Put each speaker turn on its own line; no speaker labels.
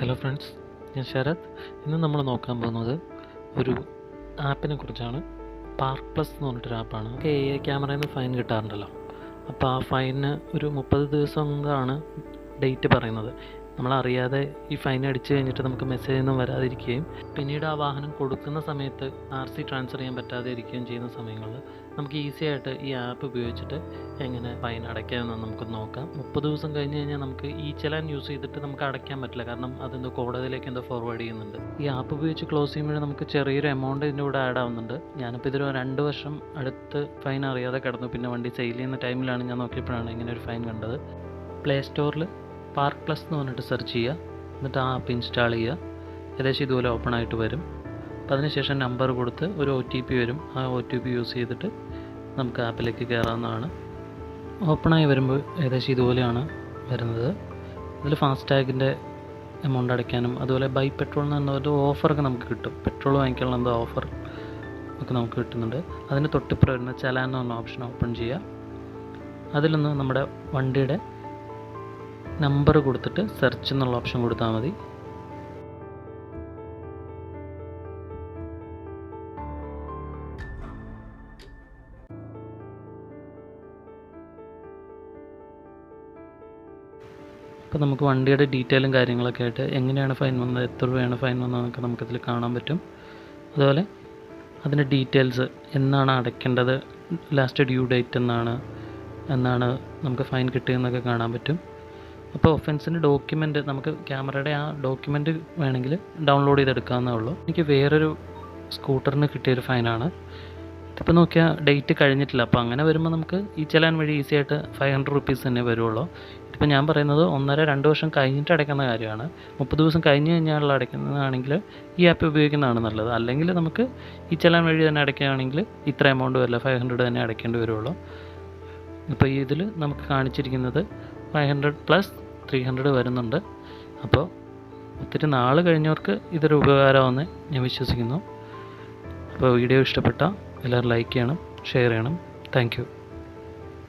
Hello friends ഞാൻ ശരത്. ഇന്ന് നമ്മൾ നോക്കാൻ പോകുന്നത് ഒരു ആപ്പിനെ കുറിച്ചാണ്. പാർക്ക് പ്ലസ് എന്ന് പറഞ്ഞിട്ടൊരു ആപ്പാണ്. എ ഐ ക്യാമറയിൽ നിന്ന് ഫൈൻ കിട്ടാറുണ്ടല്ലോ. അപ്പോൾ ആ ഫൈനിന് ഒരു മുപ്പത് ദിവസം കൊണ്ടാണ് ഡേറ്റ് പറയുന്നത്. നമ്മളറിയാതെ ഈ ഫൈൻ അടിച്ചു കഴിഞ്ഞിട്ട് നമുക്ക് മെസ്സേജ് ഒന്നും വരാതിരിക്കുകയും പിന്നീട് ആ വാഹനം കൊടുക്കുന്ന സമയത്ത് ആർ സി ട്രാൻസ്ഫർ ചെയ്യാൻ പറ്റാതെ ഇരിക്കുകയും ചെയ്യുന്ന സമയങ്ങളിൽ നമുക്ക് ഈസി ആയിട്ട് ഈ ആപ്പ് ഉപയോഗിച്ചിട്ട് എങ്ങനെ ഫൈൻ അടയ്ക്കാമെന്ന് നമുക്ക് നോക്കാം. മുപ്പത് ദിവസം കഴിഞ്ഞ് കഴിഞ്ഞാൽ നമുക്ക് ഈ ചെലാൻ യൂസ് ചെയ്തിട്ട് നമുക്ക് അടയ്ക്കാൻ പറ്റില്ല. കാരണം അതെന്തോ കോടതിയിലേക്ക് എന്തോ ഫോർവേഡ് ചെയ്യുന്നുണ്ട്. ഈ ആപ്പ് ഉപയോഗിച്ച് ക്ലോസ് ചെയ്യുമ്പോൾ നമുക്ക് ചെറിയൊരു എമൗണ്ട് ഇതിന്റെ കൂടെ ആഡ് ആവുന്നുണ്ട്. ഞാനിപ്പോൾ ഇതൊരു രണ്ട് വർഷം അടുത്ത് ഫൈൻ അറിയാതെ കിടന്നു. പിന്നെ വണ്ടി സെയിൽ ചെയ്യുന്ന ടൈമിലാണ് ഞാൻ നോക്കിയപ്പോഴാണ് ഇങ്ങനെ ഒരു ഫൈൻ കണ്ടത്. പ്ലേ സ്റ്റോറിൽ പാർക്ക് പ്ലസ് എന്ന് പറഞ്ഞിട്ട് സെർച്ച് ചെയ്യുക. എന്നിട്ട് ആ ആപ്പ് ഇൻസ്റ്റാൾ ചെയ്യുക. ഏകദേശം ഇതുപോലെ ഓപ്പൺ ആയിട്ട് വരും. അപ്പോൾ അതിനുശേഷം നമ്പർ കൊടുത്ത് ഒരു ഒ ടി പി വരും. ആ ഒ ടി പി യൂസ് ചെയ്തിട്ട് നമുക്ക് ആപ്പിലേക്ക് കയറാവുന്നതാണ് ഓപ്പണായി വരുമ്പോൾ ഏകദേശം ഇതുപോലെയാണ് വരുന്നത്. ഇതിൽ ഫാസ്ടാഗിന്റെ എമൗണ്ട് അടയ്ക്കാനും അതുപോലെ ബൈ പെട്രോൾ എന്ന് പറഞ്ഞ ഒരു ഓഫറൊക്കെ നമുക്ക് കിട്ടും. പെട്രോൾ വാങ്ങിക്കാനുള്ള എന്തോ ഓഫർ ഒക്കെ നമുക്ക് കിട്ടുന്നുണ്ട്. അതിന് തൊട്ടിപ്പുറം വരുന്ന ചലാൻ എന്ന് പറഞ്ഞ ഓപ്ഷൻ ഓപ്പൺ ചെയ്യുക. അതിലൊന്ന് നമ്മുടെ വണ്ടിയുടെ നമ്പർ കൊടുത്തിട്ട് സെർച്ച് എന്നുള്ള ഓപ്ഷൻ കൊടുത്താൽ മതി. അപ്പോൾ നമുക്ക് വണ്ടിയുടെ ഡീറ്റെയിലും കാര്യങ്ങളൊക്കെ ആയിട്ട് എങ്ങനെയാണ് ഫൈൻ വന്നത് എത്ര രൂപയാണ് ഫൈൻ വന്നതെന്നൊക്കെ നമുക്കിതിൽ കാണാൻ പറ്റും. അതുപോലെ അതിന്റെ ഡീറ്റെയിൽസ് എന്നാണ് അടയ്ക്കേണ്ടത് ലാസ്റ്റ് ഡ്യൂ ഡേറ്റ് എന്നാണ് എന്നാണ് നമുക്ക് ഫൈൻ കിട്ടിയെന്നൊക്കെ കാണാൻ പറ്റും. അപ്പോൾ ഒഫൻസിന്റെ ഡോക്യുമെന്റ് നമുക്ക് ക്യാമറയുടെ ആ ഡോക്യുമെന്റ് വേണമെങ്കിൽ ഡൗൺലോഡ് ചെയ്തെടുക്കാവുന്നേ ഉള്ളൂ. എനിക്ക് വേറൊരു സ്കൂട്ടറിന് കിട്ടിയൊരു ഫൈനാണ് ഇതിപ്പോൾ നോക്കിയാൽ ഡേറ്റ് കഴിഞ്ഞിട്ടില്ല. അപ്പോൾ അങ്ങനെ വരുമ്പോൾ നമുക്ക് ഈ ചെലാൻ വഴി ഈസി ആയിട്ട് ഫൈവ് ഹൺഡ്രഡ് റുപ്പീസ് തന്നെ വരുള്ളൂ ഇതിപ്പോൾ ഞാൻ പറയുന്നത് ഒന്നര രണ്ട് വർഷം കഴിഞ്ഞിട്ട് അടയ്ക്കുന്ന കാര്യമാണ്. മുപ്പത് ദിവസം കഴിഞ്ഞ് കഴിഞ്ഞാൽ അടയ്ക്കുന്നതാണെങ്കിൽ ഈ ആപ്പ് ഉപയോഗിക്കുന്നതാണ് നല്ലത്. അല്ലെങ്കിൽ നമുക്ക് ഈ ചെലാൻ വഴി തന്നെ അടയ്ക്കുകയാണെങ്കിൽ ഇത്ര എമൗണ്ട് വരില്ല. ഫൈവ് ഹൺഡ്രഡ് തന്നെ അടയ്ക്കേണ്ടി വരുള്ളൂ ഇപ്പോൾ ഇതിൽ നമുക്ക് കാണിച്ചിരിക്കുന്നത് five hundred plus three hundred വരുന്നുണ്ട്. അപ്പോൾ ഒത്തിരി നാൾ കഴിഞ്ഞവർക്ക് ഇതൊരു ഉപകാരമാണെന്ന് ഞാൻ വിശ്വസിക്കുന്നു. അപ്പോൾ വീഡിയോ ഇഷ്ടപ്പെട്ട എല്ലാവരും ലൈക്ക് ചെയ്യണം ഷെയർ ചെയ്യണം. താങ്ക്